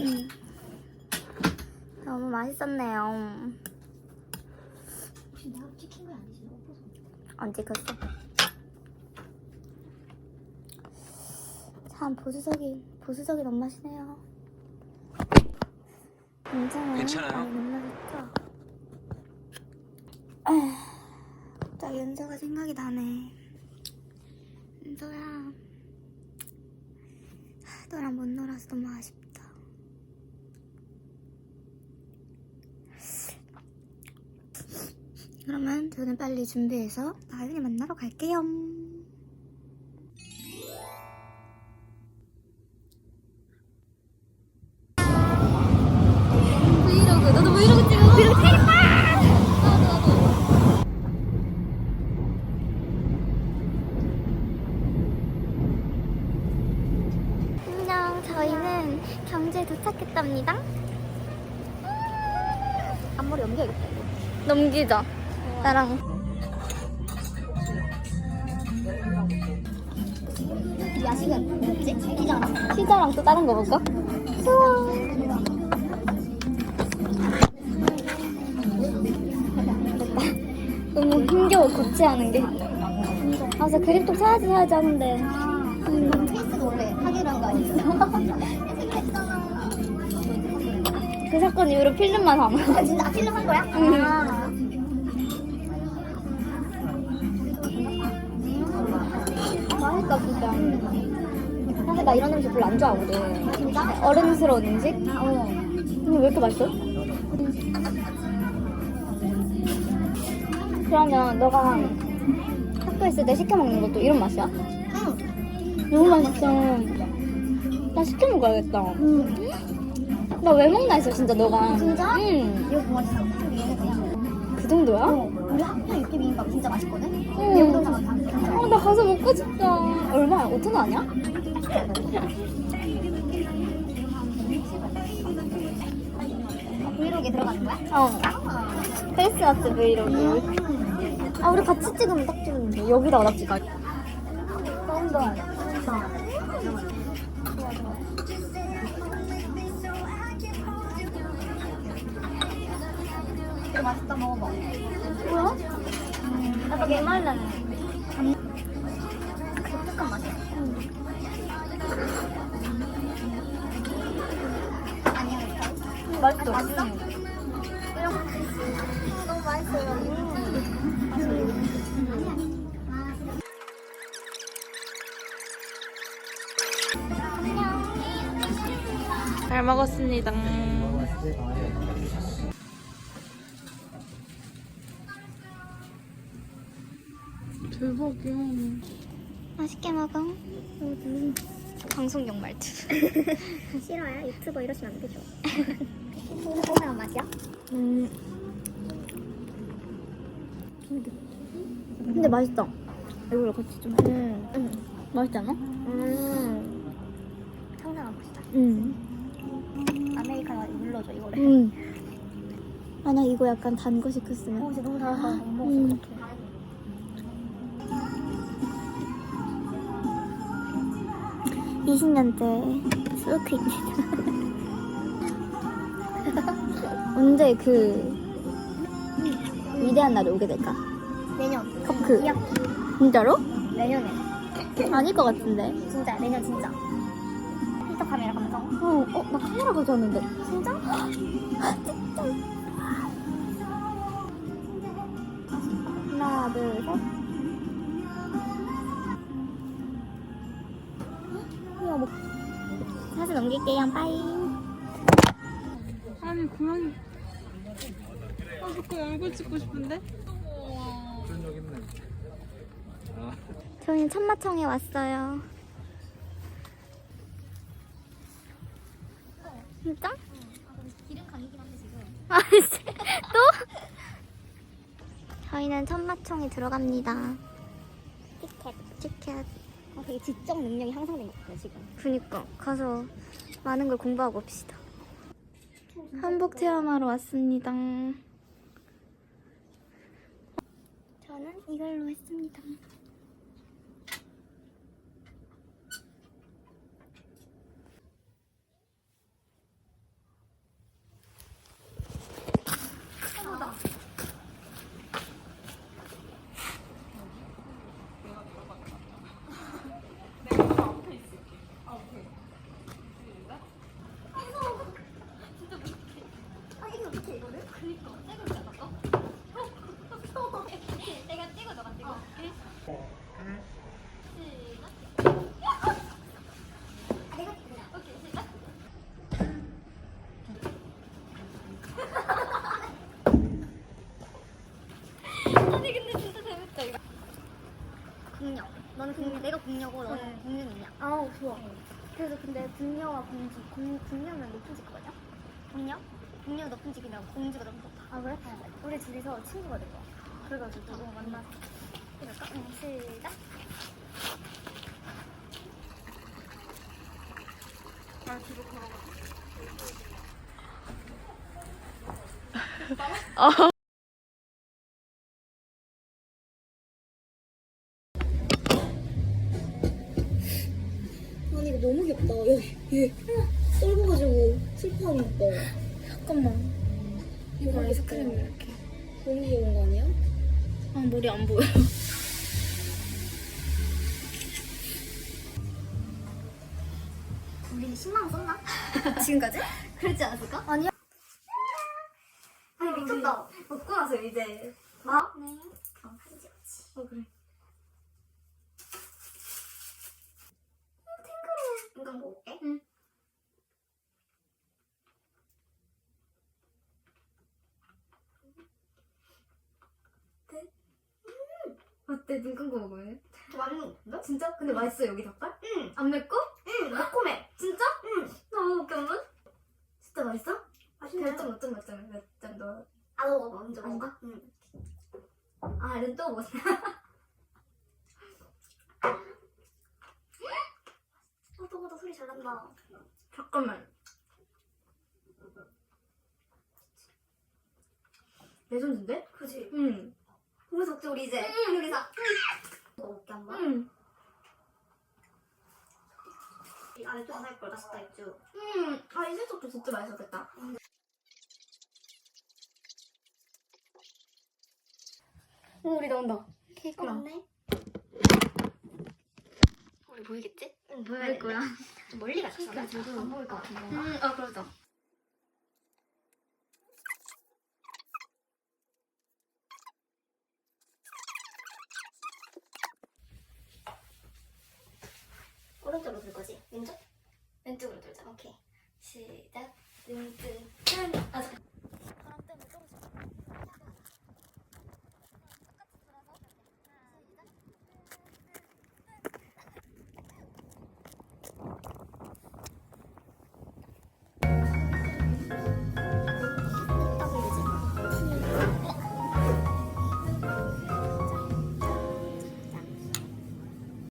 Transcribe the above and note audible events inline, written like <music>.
음. 너무 맛있었네요. 혹시 내가 찍힌 거 아니지? 안 찍혔어. 참 보수적인 보수적인 엄마시네요. 괜찮아요? 괜찮아요? 나겠죠? 에휴, 갑자기 은서가 생각이 나네. 은서야, 하, 너랑 못 놀아서 너무 아쉽다. 그러면 저는 빨리 준비해서 나연이 만나러 갈게요. 브이로그 너도 브이로그 찍어. 브이로그 찍겠다 안녕 저희는 경주에 도착했답니다. 앞머리 넘겨야겠다 이거. 넘기자 나랑 야식은 뭐지? 피자. 피자랑 또 다른 거 볼까? 우와 너무 힘겨워 고치하는 게. 아, 저 그립톡 사야지 사야지 하는데. 음. 케이스가 원래 하기로 한 거 아니었어? 그 사건 이후로 필름만 삼아. 아, 진짜 필름 한 거야? 응. 아. 맛있다, 진짜. 사실 나 이런 음식 별로 안 좋아하거든. 진짜? 어른스러운 음식? 어. 근데 왜 이렇게 맛있어? 그러면 너가 학교 있을 때 시켜 먹는 것도 이런 맛이야? 응. 너무 맛있어. 나 시켜 먹어야겠다. 응. 나 왜 먹나 했어, 진짜 너가. 진짜? 응. 이거 뭐 맛있어? 그 정도야? 어. 우리 학교 육개 비빔밥 진짜 맛있거든? 응. 여기다가 다 어, 나 가서 먹고 싶다. 얼마야? 5천 원 아니야? 브이로그에 들어가는 거야? 어. 아. 크리스마스 브이로그. 아, 우리 같이 찍으면 딱 찍는데. 여기다가 나 찍어. 런던. 이거 맛있다 먹어봐. 뭐야? 약간 메말라네. 독특한 맛이야. 아니야, 이거. 맛있어. 맛있어? 응. 너무 맛있어요. 잘 먹었습니다. 대박이야. 맛있게 먹어. 방송용 말투. <laughs> 싫어요? 유튜버 이러시면 안 되죠. 고소한 맛이야? 음. 근데 맛있다. 이걸 같이 좀. 음. 음. 맛있지 않아? 음. 상상하고 싶다. 음. 아메리카노 눌러줘, 이거를. 음. 만약 이거 약간 단 거 시켰으면. 어, 진짜 너무 달아서 못 먹을 음. 것 같아. 20년째 스모크입니다. 언제 그 위대한 날이 오게 될까? 내년. 커크. 2학기. 진짜로? 내년에. 아닐 것 같은데. 진짜, 내년 진짜. 필터 카메라 감성. 어, 어, 나 카메라 가져왔는데. 진짜? <gasps> 하나, 둘, 셋. 이거 뭐. 사진 넘길게요. 빠이. 아니 고양이. 아 자꾸 얼굴 찍고 싶은데? 저희는 천마청에 왔어요. 진짜? 기름 감기긴 한데 지금. 아, 또? 저희는 천마총에 들어갑니다. 티켓. 티켓. 아, 되게 지적 능력이 향상된 것 같아, 지금. 그니까 가서 많은 걸 공부하고 옵시다. 한복 체험하러 왔습니다. 저는 이걸로 했습니다. 그래서 근데 분녀와 공지 공, 분녀는 높아질 거죠? 분녀? 은 집이면 공주가 너무 높아. 아, 그래? 우리 둘이서 친구가 될 거야. 그래가지고 누구 만나서. 그럴까? 응, 시작. 나 뒤로 걸어가. <laughs> 아니, 이거 너무 귀엽다. 여기, 아이스크림 이렇게. 너무 귀여운 거 아니야? 아, 머리 안 보여. 우리 10만원 썼나? <laughs> 지금까지? 그렇지 않았을까? 아니야. 아니, 미쳤다. 먹고 나서 이제. 나? 네. 어. 어, 그래. 이건 먹을게. 응. 어때? 눈 감고? 더 많이 먹는데? 진짜? 근데 맛있어, 여기 닭발? 응. 안 맵고? 응, 매콤해. 진짜? 응. 너무 웃겼는? 진짜 맛있어? 별점 몇 점 몇점몇점 넣어? 아, 너 먹어. 먼저? 먹어. 응. 아, 얘는 또 뭐? 어, 또보다 소리 잘 난다. 잠깐만. 레전드인데? 그지? 응. 거기서 먹자, 우리 이제. 응, 요리사. 먹을게, 한 번. 응. 이 안에 좀 안할 걸, 맛있다, 있죠? 응. 아, 이 세척도 진짜 맛있었겠다. 오, 우리 나온다. 케이크랑. 맞네. 우리 보이겠지? 응, 보일 거야. 좀 멀리 저도- 안 보일 것 같은데. 음, 아, 그러자. 오른쪽으로 들 거지? 왼쪽? 왼쪽으로 들자. 오케이. 시작. 잠깐.